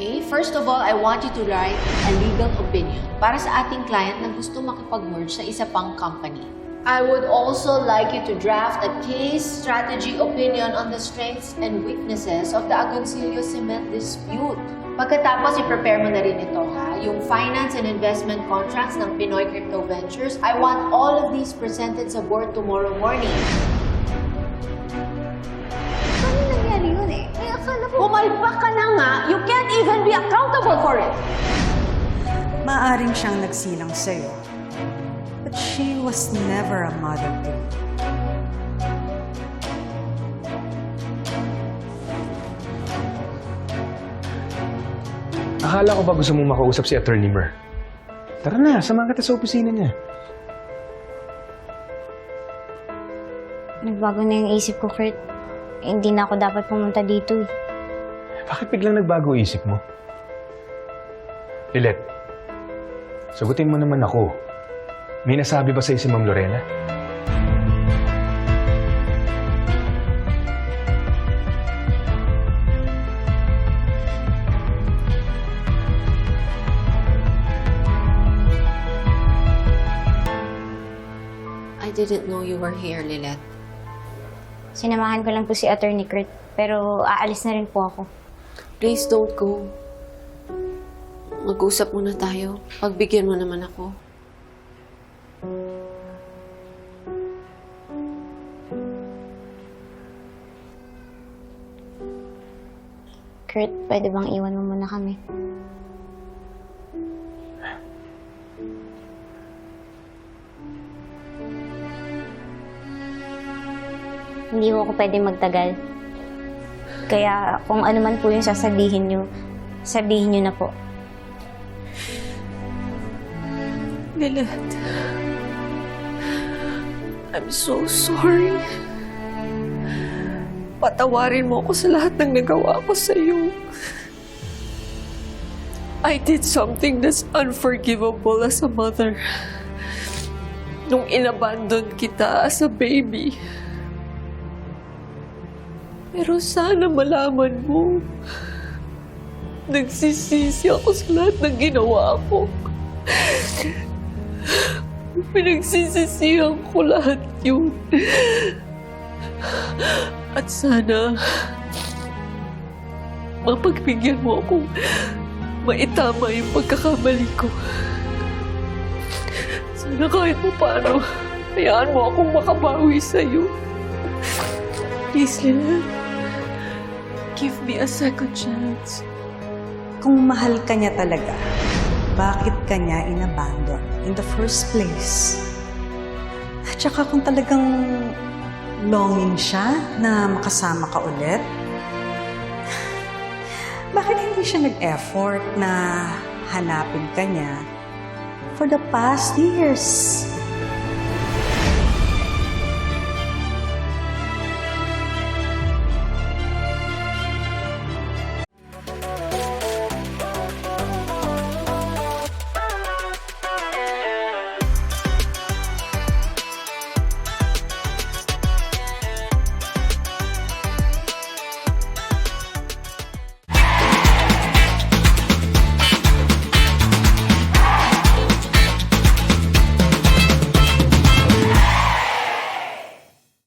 Okay? First of all, I want you to write a legal opinion para sa ating client na gusto makipag-merge sa isa pang company. I would also like you to draft a case strategy opinion on the strengths and weaknesses of the Agoncillo Cement dispute. Pagkatapos, i-prepare mo na rin ito, ha? Yung finance and investment contracts ng Pinoy Crypto Ventures. I want all of these presented sa board tomorrow morning. Paano nangyari yun eh? Eh, akala ko... Pumalpak ka na nga, you can't even be accountable for it. Maaring siyang nagsilang sa'yo. But she was never a mother to you. Akala ko ba gusto mong makausap si Attorney Mer? Tara na, samahan kita sa opisina niya. Nagbago na yung isip ko, Kurt. Eh, hindi na ako dapat pumunta dito eh. Bakit biglang nagbago isip mo? Lilet, sagutin mo naman ako. May nasabi ba sa'yo si Ma'am Lorena? I didn't know you were here, Lilet. Sinamahan ko lang po si Attorney Kurt. Pero aalis na rin po ako. Please don't go. Mag-usap muna tayo. Pagbigyan mo naman ako. Kurt, pwede bang iwan mo muna kami? Hindi ko ako pwede magtagal. Kaya kung ano man po yung sasabihin nyo, sabihin nyo na po. Lilet. I'm so sorry. Patawarin mo ako sa lahat ng nagawa ko sa iyo. I did something that's unforgivable as a mother. Nung inabandon kita as a baby. Pero sana malaman mo, nagsisisi ako sa lahat ng ginawa ko. Pinagsisisihan ko lahat yun. At sana, mapagbigyan mo akong maitama yung pagkakamali ko. Sana kahit mo paano, hayaan mo akong makabawi sa'yo. Please, Lila. Give me a second chance. Kung mahal ka niya talaga, bakit ka niya inabandon in the first place? At saka kung talagang longing siya na makasama ka ulit, bakit hindi siya nag-effort na hanapin ka niya for the past years?